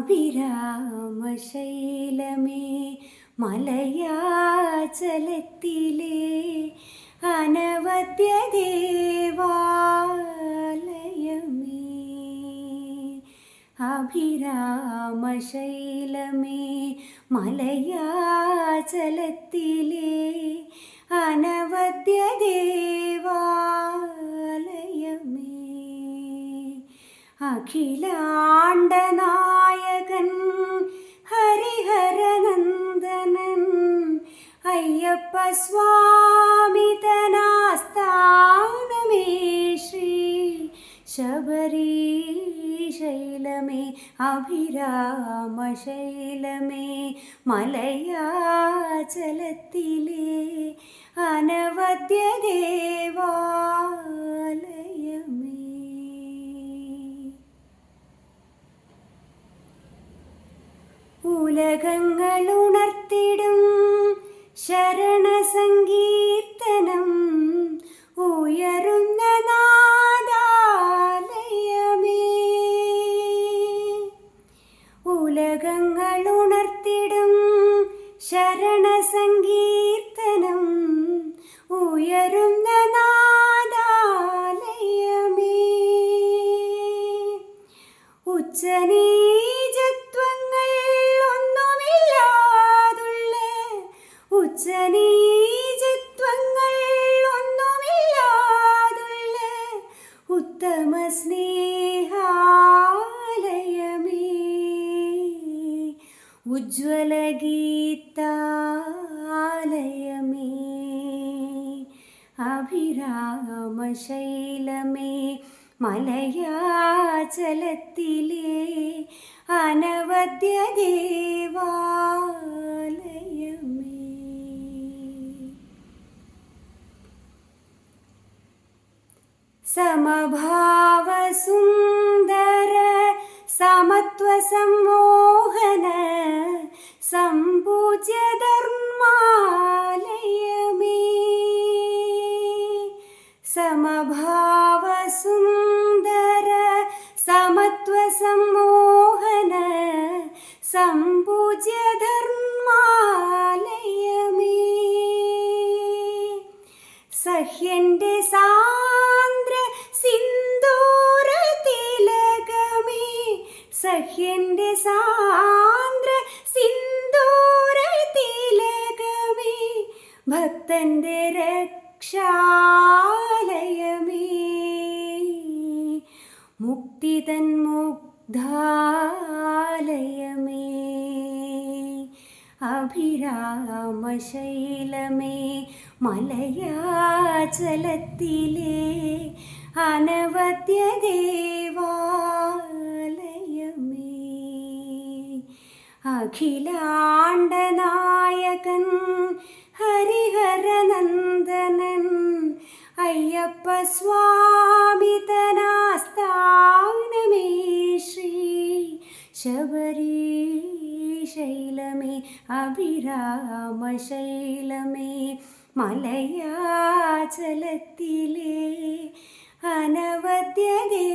അഭിരാമശൈലമേ മലയാചലത്തിലെ അനവദ്യ ദേവാലയമേ അഭിരാമശൈലമേ മലയാചലത്തിലെ അഖിലാണ്ടനായകൻ ഹരിഹരനന്ദനൻ അയ്യപ്പ സ്വാമിതനാസ്ഥാനമേ ശ്രീ ശബരീശൈലമേ അഭിരാമശൈലമേ മലയാചലത്തിലെ അനവദ്യ ഉലകങ്ങളുണർത്തിടും ശരണസങ്കീർത്തനം ഉയരുന്ന നാദാലയമേ. ഉലകങ്ങളുണർത്തിടും ശരണസങ്കീർത്തനം ഉയരുന്ന നാദാലയമേ. ഉച്ചനീചത്വങ്ങൾ ഉത്തമ സ്നേഹാലയമേ ഉജ്വല ഗീതാലയമേ. അഭിരാമശൈലമേ. മലയാചലത്തിലെ അനവദ്യ ദേവാലയമേ സമഭാവസുന്ദര സമത്വസംമോഹന സമ്പൂജ്യ ധർമാലയമേ സമഭാവസുന്ദര സമത്വസംമോഹന സമ്പൂജ്യ സഹ്യന്റെ സാന്ദ്ര സിന്ദൂര തിലകമേ സഹ്യന്റെ സാന്ദ്ര സിന്ദൂര തിലകമേ രക്ഷാലയമേ. അഭിരാമശൈലമേ മലയാചലത്തിലെ അനവദ്യ ദേവാലയമേ. അഖിലാണ്ടനായകൻ ഹരിഹരനന്ദനൻ അയ്യപ്പ സ്വാമിതനാസ്ഥാനമേ ശ്രീ ശൈലമേ അഭിരാമ ശൈലമേ മലയാചലത്തിലേ അനവദ്യദേവാ